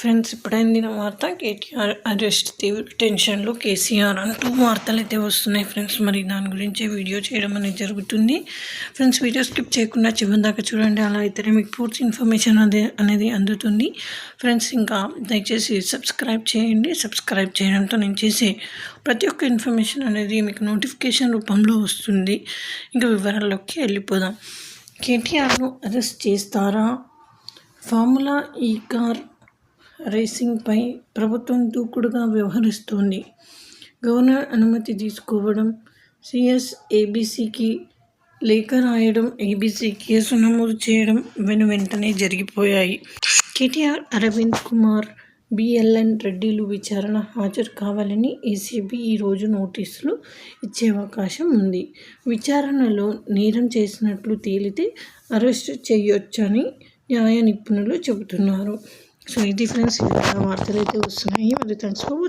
Friends ఇప్పుడైందిన వార్త KTR arrest తీవ్ర టెన్షన్లో కేసీఆర్ అంటూ వార్తలు అయితే వస్తున్నాయి ఫ్రెండ్స్. మరి దాని గురించి వీడియో చేయడం అనేది జరుగుతుంది. ఫ్రెండ్స్ వీడియో స్కిప్ చేయకుండా చివరి దాకా చూడండి. అలా అయితేనే మీకు పూర్తి ఇన్ఫర్మేషన్ అదే అనేది అందుతుంది. ఫ్రెండ్స్ ఇంకా దయచేసి సబ్స్క్రైబ్ చేయండి. సబ్స్క్రైబ్ చేయడంతో నేను చేసే ప్రతి ఒక్క ఇన్ఫర్మేషన్ అనేది మీకు నోటిఫికేషన్ రూపంలో వస్తుంది. ఇంకా వివరాల్లోకి వెళ్ళిపోదాం. కేటీఆర్ను అరెస్ట్ చేస్తారా? ఫార్ములా ఈ కార్ రేసింగ్పై ప్రభుత్వం దూకుడుగా వ్యవహరిస్తోంది. గవర్నర్ అనుమతి తీసుకోవడం సిఎస్ ఏబీసీకి లేఖ రాయడం ఏబీసీ కేసు నమోదు చేయడం వెను వెంటనే జరిగిపోయాయి. కేటీఆర్ అరవింద్ కుమార్ బిఎల్ఎన్ రెడ్డిలు విచారణ హాజరు కావాలని ఏసీబీ ఈరోజు నోటీసులు ఇచ్చే అవకాశం ఉంది. విచారణలో నేరం చేసినట్లు తేలితే అరెస్టు చేయొచ్చని న్యాయ నిపుణులు చెబుతున్నారు. సో ఇది ఫ్రెండ్స్ వార్తలు అయితే వస్తున్నాయి. మరి థ్యాంక్స్ ఫర్ వాచింగ్